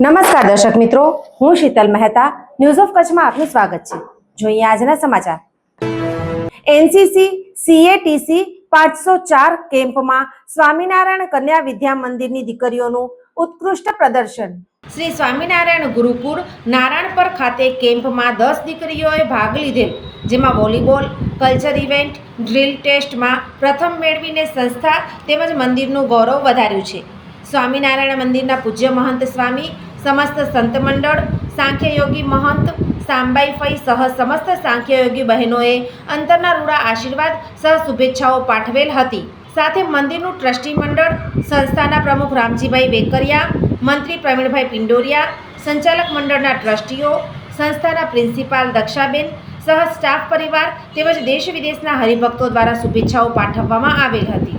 નમસ્કાર દર્શક મિત્રો, હું શીતલ મહેતા ન્યૂઝ ઓફ કચ્છમાં આપનું સ્વાગત છે. જોઈએ આજના સમાચાર. એનસીસી, સીએટીસી, પાંચસો ચાર કેમ્પમાં સ્વામિનારાયણ કન્યા વિદ્યા મંદિરની દીકરીઓનું ઉત્કૃષ્ટ પ્રદર્શન. શ્રી સ્વામિનારાયણ ગુરુકુળ નારાયણપર ખાતે કેમ્પમાં દસ દીકરીઓએ ભાગ લીધેલ, જેમાં વોલીબોલ, કલ્ચર ઇવેન્ટ ડ્રીલ ટેસ્ટમાં પ્રથમ મેળવીને સંસ્થા તેમજ મંદિરનું ગૌરવ વધાર્યું છે. સ્વામિનારાયણ મંદિરના પૂજ્ય મહંત સ્વામી, સમસ્ત સંત મંડળ, સાંખ્યયોગી મહંત, સાંબાઈ ફઈ સહ સમસ્ત સાંખ્યયોગી બહેનોએ અંતરના રૂડા આશીર્વાદ સહ શુભેચ્છાઓ પાઠવેલ હતી. સાથે મંદિરનું ટ્રસ્ટી મંડળ, સંસ્થાના પ્રમુખ રામજીભાઈ વેકરિયા મંત્રી પ્રવીણભાઈ પિંડોરિયા, સંચાલક મંડળના ટ્રસ્ટીઓ, સંસ્થાના પ્રિન્સિપાલ દક્ષાબેન, સહ સ્ટાફ પરિવાર તેમજ દેશ વિદેશના હરિભક્તો દ્વારા શુભેચ્છાઓ પાઠવવામાં આવેલ હતી.